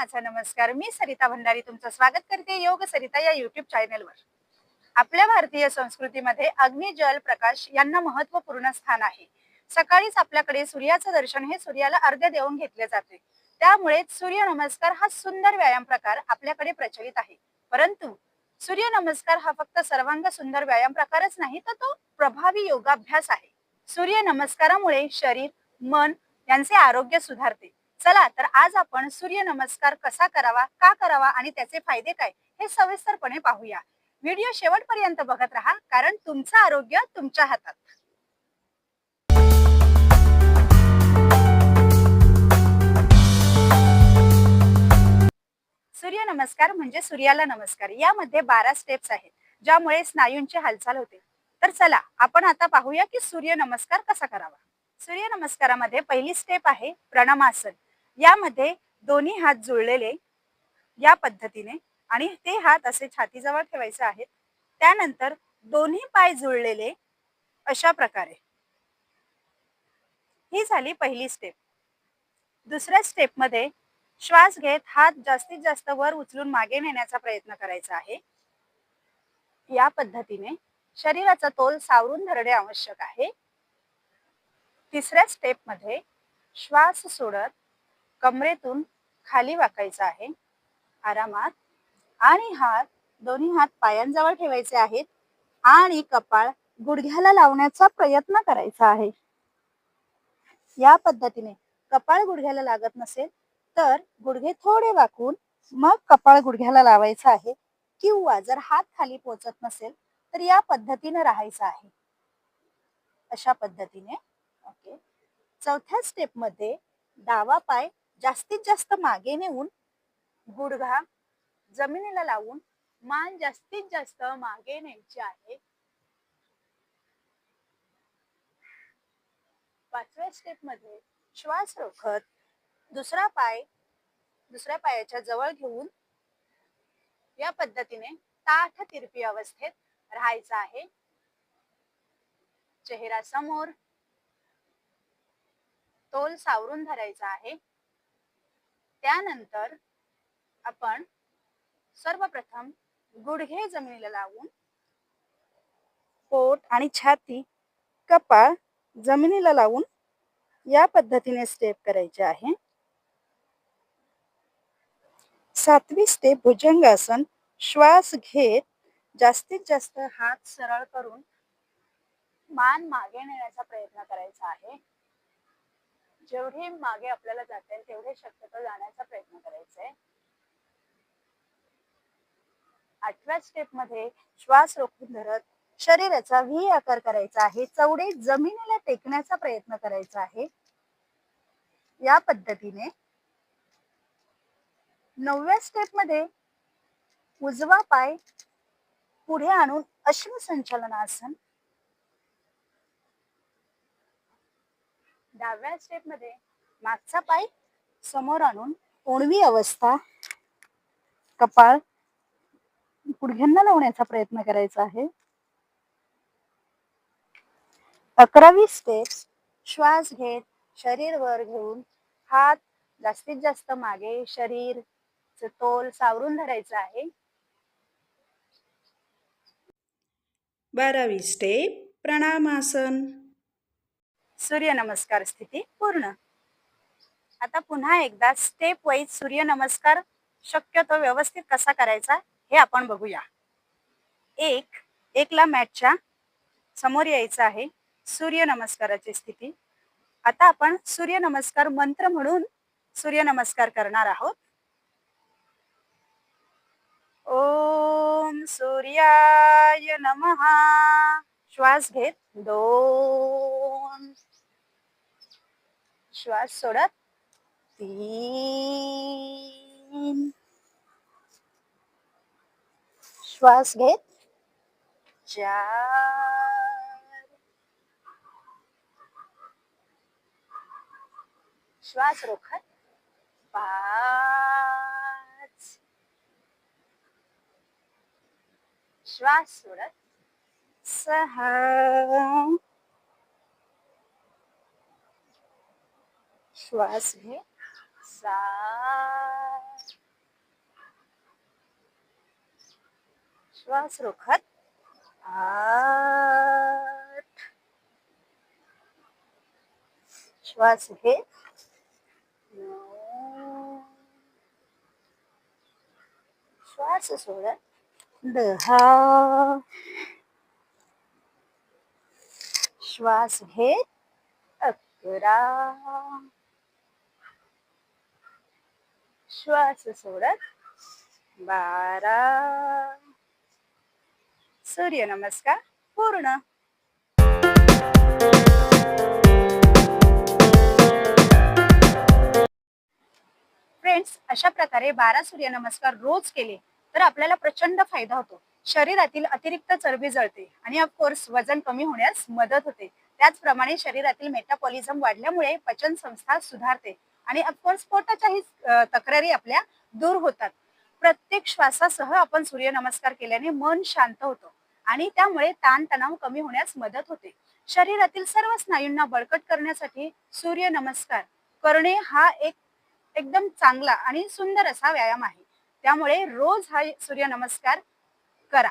माझा नमस्कार. मी सरिता भंडारी तुमचं स्वागत करते योग सरिता या युट्यूब चॅनेलवर आपल्या भारतीय संस्कृतीमध्ये अग्नि जल प्रकाश यांना महत्त्वपूर्ण स्थान आहे. सकाळीच आपल्याकडे सूर्याचं दर्शन हे सूर्याला अर्ध्य देऊन घेतले जाते. त्यामुळे सूर्य नमस्कार हा सुंदर व्यायाम प्रकार आपल्याकडे प्रचलित आहे. परंतु सूर्य नमस्कार हा फक्त सर्वांग सुंदर व्यायाम प्रकारच नाही तर तो प्रभावी योगाभ्यास आहे. सूर्य नमस्कारामुळे शरीर मन यांचे आरोग्य सुधारते. चला तर आज आपण सूर्य नमस्कार कसा करावा का करावा आणि त्याचे फायदे काय हे सविस्तरपणे पाहूया. व्हिडिओ शेवटपर्यंत बघत राहा कारण तुमचं आरोग्य तुमच्या हातात. सूर्य नमस्कार म्हणजे सूर्याला नमस्कार. यामध्ये बारा स्टेप्स आहेत ज्यामुळे स्नायूंची हालचाल होते. तर चला आपण आता पाहूया की सूर्य नमस्कार कसा करावा. सूर्य नमस्कारामध्ये पहिली स्टेप आहे प्रणमासन. यामध्ये दोन्ही हात जुळलेले या पद्धतीने आणि ते हात असे छातीजवळ ठेवायचे आहेत. त्यानंतर दोन्ही पाय जुळलेले अशा प्रकारे. ही झाली पहिली स्टेप दुसऱ्या स्टेपमध्ये श्वास घेत हात जास्तीत जास्त वर उचलून मागे नेण्याचा प्रयत्न करायचा आहे. या पद्धतीने शरीराचा तोल सावरून धरणे आवश्यक आहे. तिसऱ्या स्टेपमध्ये श्वास सोडत कमरेतून खाली वाकायचा आहे. आरामात आणि हात दोन्ही हात पायांजवळ ठेवायचे आहेत आणि कपाळ गुडघ्याला लावण्याचा प्रयत्न करायचा आहे. या पद्धतीने कपाळ गुडघ्याला लागत नसेल तर गुडघे थोडे वाकून मग कपाळ गुडघ्याला लावायचं आहे किंवा जर हात खाली पोचत नसेल तर या पद्धतीने राहायचं आहे. अशा पद्धतीने ओके. चौथ्या स्टेपमध्ये डावा पाय जास्तीत जास्त मागे नेऊन गुडघा जमिनीला लावून मान जास्तीत जास्त मागे न्यायची आहे. पाचव्या स्टेपमध्ये श्वास रोखत दुसरा पाय दुसऱ्या पायाच्या जवळ घेऊन या पद्धतीने ताठ तिरपी अवस्थेत राहायचं आहे. चेहरा समोर तोल सावरून धरायचा आहे. त्यानंतर आपण सर्वप्रथम गुडघे जमिनीला लावून पोट आणि छाती कपाळ जमिनीला लावून या पद्धतीने स्टेप करायचे आहे. सातवी स्टेप भुजंगासन श्वास घेत जास्तीत जास्त हात सरळ करून मान मागे नेण्याचा प्रयत्न करायचा आहे. जेवढे मागे आपल्याला जाता येईल तेवढे शक्यतो जाण्याचा प्रयत्न करायचा आहे. आठव्या स्टेपमध्ये श्वास रोखून धरत शरीराचा व्ही आकार करायचा आहे. चवडे जमिनीला टेकण्याचा प्रयत्न करायचा आहे. या पद्धतीने नवव्या स्टेपमध्ये उजवा पाय पुढे आणून अश्म संचालनासन डाव्या स्टेपमध्ये मागचा पाय समोर आणून ओणवी अवस्था कपाळ गुडघ्यांना लावण्याचा प्रयत्न करायचा आहे. अकरावी स्टेप श्वास घेत शरीर वर घेऊन हात जास्तीत जास्त मागे शरीर तोल सावरून धरायचं आहे. बारावी स्टेप प्रणामासन सूर्य नमस्कार स्थिती पूर्ण. आता पुन्हा एकदा स्टेप वाईज सूर्य नमस्कार शक्यतो व्यवस्थित कसा करायचा हे आपण बघूया. एक एकला मॅटच्या समोर यायचं आहे सूर्य नमस्काराची स्थिती. आता आपण सूर्य नमस्कार मंत्र म्हणून सूर्य नमस्कार करणार आहोत. ओम सूर्याय नमहा श्वास घेत दोन. श्वास सोडत. तीन. श्वास घेत. चार. श्वास रोखत. पाच. श्वास सोडत. सहा. श्वास में। सा। श्वास रोखत। आठ। श्वास है। श्वास सोडत दहा। श्वास है। अकरा। श्वास सोडत बारा. सूर्य नमस्कार पूर्ण. फ्रेंड्स अशा प्रकारे बारा सूर्यनमस्कार रोज केले तर आपल्याला प्रचंड फायदा होतो. शरीरातील अतिरिक्त चरबी जळते आणि ऑफकोर्स वजन कमी होण्यास मदत होते. त्याचप्रमाणे शरीरातील मेटाबॉलिझम वाढल्यामुळे पचन संस्था सुधारते. आणि ऑफकोर्स तक्रारी आपल्या दूर होतात. प्रत्येक श्वासासह आपण सूर्यनमस्कार केल्याने मन शांत होतं आणि त्यामुळे ताणतणाव कमी होण्यास मदत होते. शरीरातील सर्व स्नायूंना बळकट करण्यासाठी सूर्यनमस्कार करणे हा एक एकदम चांगला आणि सुंदर असा व्यायाम आहे. त्यामुळे रोज हा सूर्यनमस्कार करा.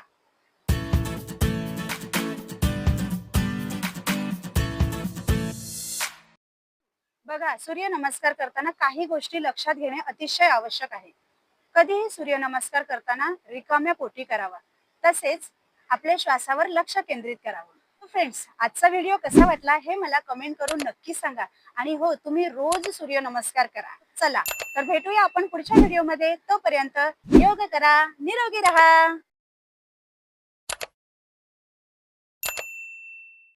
बघा सूर्य नमस्कार करताना काही गोष्टी लक्षात घेणे अतिशय आवश्यक आहे. कधीही सूर्य नमस्कार करताना रिकाम्या पोटी करावा. तसेच आपल्या श्वासावर लक्ष केंद्रित करावं. फ्रेंड्स आजचा व्हिडिओ कसा वाटला हे मला कमेंट करून नक्की सांगा. आणि हो तुम्ही रोज सूर्य नमस्कार करा. चला तर भेटूया आपण पुढच्या व्हिडिओमध्ये तोपर्यंत योग करा निरोगी राहा.